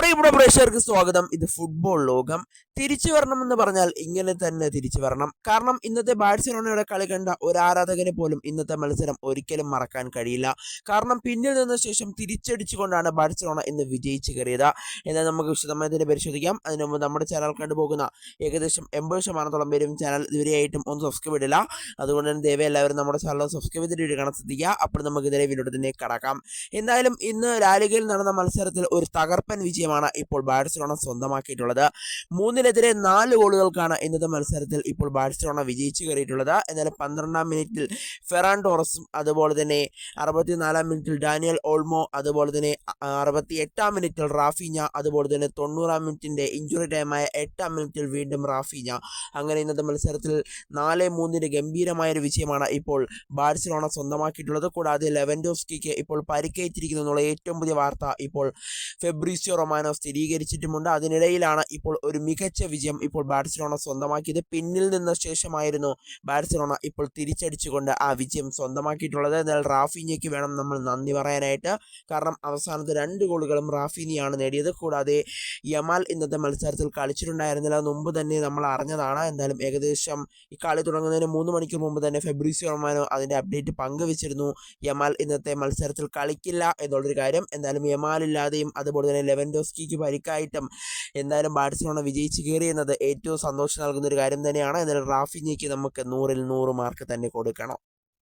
പ്രിയപ്പെട്ട പ്രേക്ഷകർക്ക് സ്വാഗതം. ഇത് ഫുട്ബോൾ ലോകം. തിരിച്ചു വരണം എന്ന് പറഞ്ഞാൽ ഇങ്ങനെ തന്നെ തിരിച്ചു വരണം. കാരണം ഇന്നത്തെ ബാഴ്സലോണയുടെ കളി കണ്ട ഒരു പോലും ഇന്നത്തെ മത്സരം ഒരിക്കലും മറക്കാൻ കഴിയില്ല. കാരണം പിന്നിൽ നിന്ന ശേഷം തിരിച്ചടിച്ചുകൊണ്ടാണ് ബാഴ്സലോണ ഇന്ന് വിജയിച്ചു കയറിയത്. എന്നാൽ നമുക്ക് വിശദമായി തന്നെ പരിശോധിക്കാം. അതിനു മുമ്പ് നമ്മുടെ ചാനൽ കണ്ടുപോകുന്ന ഏകദേശം എൺപത് ശതമാനത്തോളം പേരും ചാനൽ ഇതുവരെയായിട്ടും ഒന്ന് സബ്സ്ക്രൈബ് ഇടില്ല അതുകൊണ്ട് തന്നെ ദയവേ എല്ലാവരും നമ്മുടെ ചാനൽ സബ്സ്ക്രൈബ് ചെയ്തിട്ട് കാണാൻ ശ്രദ്ധിക്കുക. അപ്പോൾ നമുക്ക് ഇതിനെ വീഡിയോ തന്നെ കടക്കാം. എന്തായാലും ഇന്ന് ലാലികയിൽ നടന്ന മത്സരത്തിൽ ഒരു തകർപ്പൻ വിജയമാണ് ഇപ്പോൾ ബാഴ്സലോണ സ്വന്തമാക്കിയിട്ടുള്ളത്. മൂന്നിനെതിരെ നാല് ഗോളുകൾക്കാണ് ഇന്നത്തെ മത്സരത്തിൽ ഇപ്പോൾ ബാഴ്സലോണ വിജയിച്ചു കയറിയിട്ടുള്ളത്. എന്നാലും പന്ത്രണ്ടാം മിനിറ്റിൽ ഫെറാൻ ടോറസും അതുപോലെ തന്നെ അറുപത്തിനാലാം മിനിറ്റിൽ ഡാനിയൽ ഓൾമോ അതുപോലെ തന്നെ അറുപത്തി എട്ടാം മിനിറ്റിൽ റാഫീഞ്ഞ അതുപോലെ തന്നെ തൊണ്ണൂറാം മിനിറ്റിന്റെ ഇഞ്ചുറി ടൈമായ എട്ടാം മിനിറ്റിൽ വീണ്ടും റാഫീഞ്ഞ. അങ്ങനെ ഇന്നത്തെ മത്സരത്തിൽ നാല് മൂന്നിന് ഗംഭീരമായൊരു വിജയമാണ് ഇപ്പോൾ ബാഴ്സലോണ സ്വന്തമാക്കിയിട്ടുള്ളത്. കൂടാതെ ലെവൻഡോസ്കിക്ക് ഇപ്പോൾ പരിക്കേറ്റിരിക്കുന്നു എന്നുള്ള ഏറ്റവും പുതിയ വാർത്ത ഇപ്പോൾ ഫെബ്രീസിയോ റൊമാനോ സ്ഥിരീകരിച്ചിട്ടുമുണ്ട്. അതിനിടയിലാണ് ഇപ്പോൾ ഒരു മികച്ച വിജയം ഇപ്പോൾ ബാഴ്സലോണ സ്വന്തമാക്കിയത്. പിന്നിൽ നിന്ന ശേഷമായിരുന്നു ബാഴ്സലോണ ഇപ്പോൾ തിരിച്ചടിച്ചുകൊണ്ട് ആ വിജയം സ്വന്തമാക്കിയിട്ടുള്ളത്. എന്നാൽ റാഫിനിയയ്ക്ക് വേണം നമ്മൾ നന്ദി പറയാനായിട്ട്. കാരണം അവസാനത്തെ രണ്ട് ഗോളുകളും റാഫിനിയാണ് നേടിയത്. കൂടാതെ യമാൽ ഇന്നത്തെ മത്സരത്തിൽ കളിച്ചിട്ടുണ്ടായിരുന്നില്ല. മുമ്പ് തന്നെ നമ്മൾ അറിഞ്ഞതാണ്. എന്തായാലും ഏകദേശം ഈ കളി തുടങ്ങുന്നതിന് മൂന്ന് മണിക്കൂർ മുമ്പ് തന്നെ ഫെബ്രീസിയോ റൊമാനോ അതിന്റെ അപ്ഡേറ്റ് പങ്കുവച്ചിരുന്നു. യമാൽ ഇന്നത്തെ മത്സരത്തിൽ കളിക്കില്ല എന്നുള്ളൊരു കാര്യം. എന്തായാലും യമാലില്ലാതെയും അതുപോലെ തന്നെ ലെവൻഡോസ്കിക്ക് പരിക്കായിട്ടും എന്തായാലും ബാഴ്സലോണ വിജയിച്ച് കയറിയെന്നത് ഏറ്റവും സന്തോഷം നൽകുന്ന ഒരു കാര്യം തന്നെയാണ്. എന്നാലും റാഫിനിക്ക് നമുക്ക് നൂറിൽ നൂറ് മാർക്ക് തന്നെ കൊടുക്കണം.